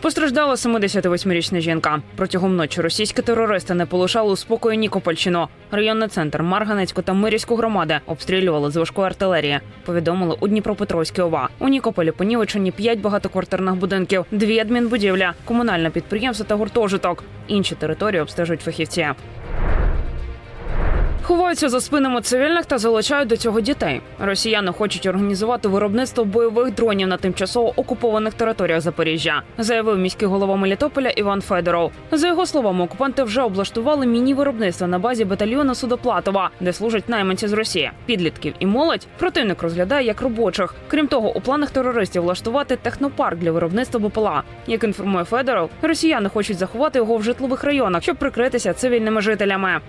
Постраждала 78-річна жінка. Протягом ночі російські терористи не полишали у спокою Нікопольщину. Районний центр Марганецьку та Мирівську громади обстрілювали з важкої артилерії. Повідомили у Дніпропетровській ОВА. У Нікополі понівечені п'ять багатоквартирних будинків, дві адмінбудівля, комунальне підприємство та гуртожиток. Інші території обстежують фахівці. Ховаються за спинами цивільних та залучають до цього дітей. Росіяни хочуть організувати виробництво бойових дронів на тимчасово окупованих територіях Запоріжжя, заявив міський голова Мелітополя Іван Федоров. За його словами, окупанти вже облаштували міні-виробництво на базі батальйону Судоплатова, де служать найманці з Росії. Підлітків і молодь противник розглядає як робочих. Крім того, у планах терористів влаштувати технопарк для виробництва БПЛА. Як інформує Федоров, росіяни хочуть заховати його в житлових районах, щоб прикритися цивільними жителями.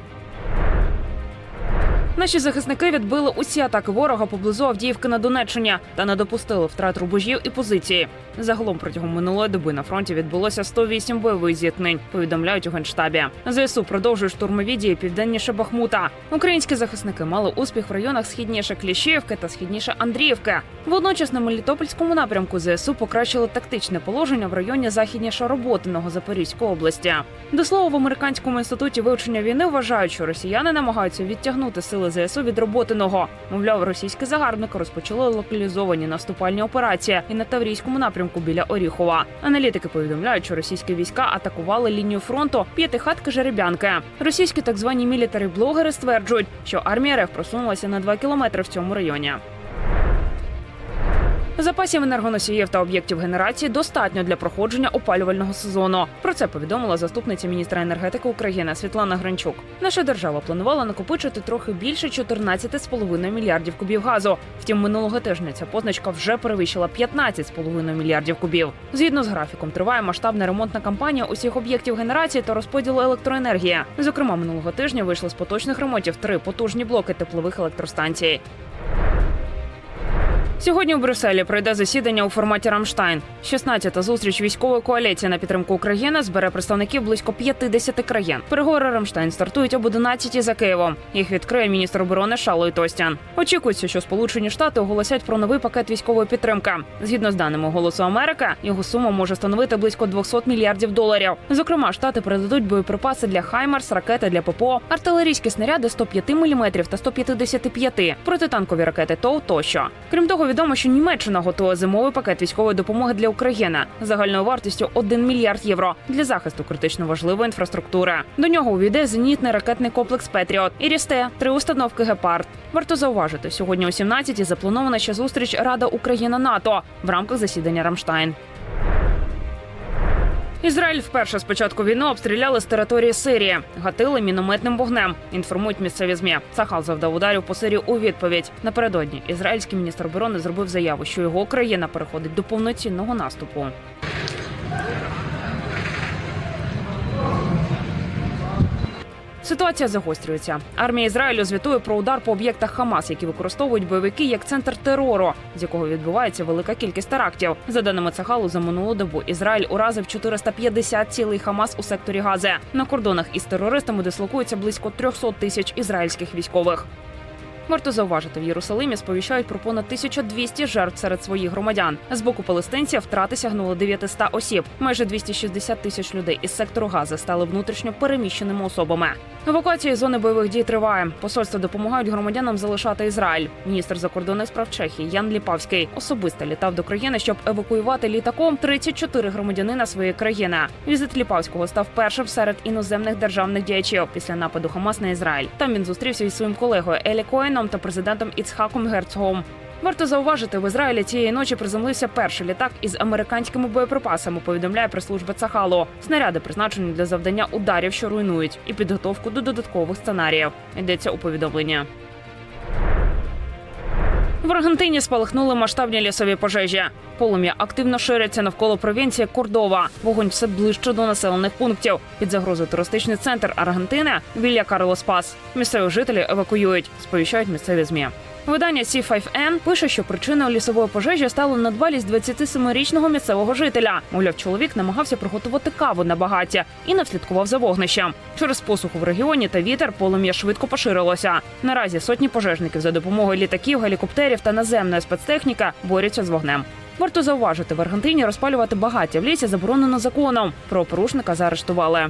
Наші захисники відбили усі атаки ворога поблизу Авдіївки на Донеччині та не допустили втрат рубежів і позиції. Загалом протягом минулої доби на фронті відбулося 108 бойових зіткнень. Повідомляють у генштабі. ЗСУ продовжують штурмові дії південніше Бахмута. Українські захисники мали успіх в районах східніше Кліщівки та східніше Андріївки. Водночас на Мелітопольському напрямку ЗСУ покращили тактичне положення в районі західніше Роботиного Запорізької області. До слова, в американському інституті вивчення війни вважають, що росіяни намагаються відтягнути сили ЗСУ від роботиного. Мовляв, російські загарбники розпочали локалізовані наступальні операції і на Таврійському напрямку біля Оріхова. Аналітики повідомляють, що російські війська атакували лінію фронту п'ятихатки жеребянки. Російські так звані мілітарі-блогери стверджують, що армія РФ просунулася на 2 кілометри в цьому районі. Запасів енергоносіїв та об'єктів генерації достатньо для проходження опалювального сезону. Про це повідомила заступниця міністра енергетики України Світлана Гранчук. Наша держава планувала накопичити трохи більше 14,5 мільярдів кубів газу. Втім, минулого тижня ця позначка вже перевищила 15,5 мільярдів кубів. Згідно з графіком, триває масштабна ремонтна кампанія усіх об'єктів генерації та розподілу електроенергії. Зокрема, минулого тижня вийшли з поточних ремонтів три потужні блоки теплових електростанцій. Сьогодні у Брюсселі пройде засідання у форматі Рамштайн. 16-та зустріч військової коаліції на підтримку України збере представників близько 50 країн. Переговори Рамштайн стартують об 11 за Києвом. Їх відкриє міністр оборони Шалой Тостян. Очікується, що Сполучені Штати оголосять про новий пакет військової підтримки. Згідно з даними Голосу Америки, його сума може становити близько 200 мільярдів доларів. Зокрема, штати передадуть боєприпаси для Хаймарс, ракети для ППО, артилерійські снаряди 105 мм та 155, протитанкові ракети ТОУ тощо. Крім того, відомо, що Німеччина готує зимовий пакет військової допомоги для України загальною вартістю 1 мільярд євро для захисту критично важливої інфраструктури. До нього увійде зенітний ракетний комплекс Петріот і Рісте, три установки Гепард. Варто зауважити, сьогодні о 17-й запланована ще зустріч Рада Україна НАТО в рамках засідання Рамштайн. Ізраїль вперше з початку війни обстріляли з території Сирії, гатили мінометним вогнем. Інформують місцеві змі. Сахал завдав ударів по Сирії у відповідь. Напередодні ізраїльський міністр оборони зробив заяву, що його країна переходить до повноцінного наступу. Ситуація загострюється. Армія Ізраїлю звітує про удар по об'єктах Хамас, які використовують бойовики як центр терору, з якого відбувається велика кількість терактів. За даними Цахалу, за минулу добу Ізраїль уразив 450 цілий Хамас у секторі Гази. На кордонах із терористами дислокується близько 300 тисяч ізраїльських військових. Варто зауважити, в Єрусалимі сповіщають про понад 1200 жертв серед своїх громадян. З боку палестинців втрати сягнули 900 осіб. Майже 260 тисяч людей із сектору Гази стали внутрішньо переміщеними особами. Евакуація зони бойових дій триває. Посольства допомагають громадянам залишати Ізраїль. Міністр закордонних справ Чехії Ян Ліпавський особисто літав до країни, щоб евакуювати літаком 34 громадянина своєї країни. Візит Ліпавського став першим серед іноземних державних діячів після нападу Хамас на Ізраїль. Там він зустрівся із своїм колегою Елі Коеном та президентом Іцхаком Герцогом. Варто зауважити, в Ізраїлі цієї ночі приземлився перший літак із американськими боєприпасами. Повідомляє прес-служба Цахалу. Снаряди призначені для завдання ударів, що руйнують, і підготовку до додаткових сценаріїв. Йдеться у повідомленні. В Аргентині спалахнули масштабні лісові пожежі. Полум'я активно шириться навколо провінції Кордова. Вогонь все ближче до населених пунктів. Під загрозою туристичний центр Аргентини Вілля Карлос Пас. Місцеві жителі евакуюють, сповіщають місцеві змі. Видання C5N пише, що причиною лісової пожежі стало недбалість 27-річного місцевого жителя. Мовляв, чоловік намагався приготувати каву на багаття і не вслідкував за вогнищем. Через посуху в регіоні та вітер полум'я швидко поширилося. Наразі сотні пожежників за допомогою літаків, гелікоптерів та наземної спецтехніки борються з вогнем. Варто зауважити, в Аргентині розпалювати багаття в лісі заборонено законом. Про порушника заарештували.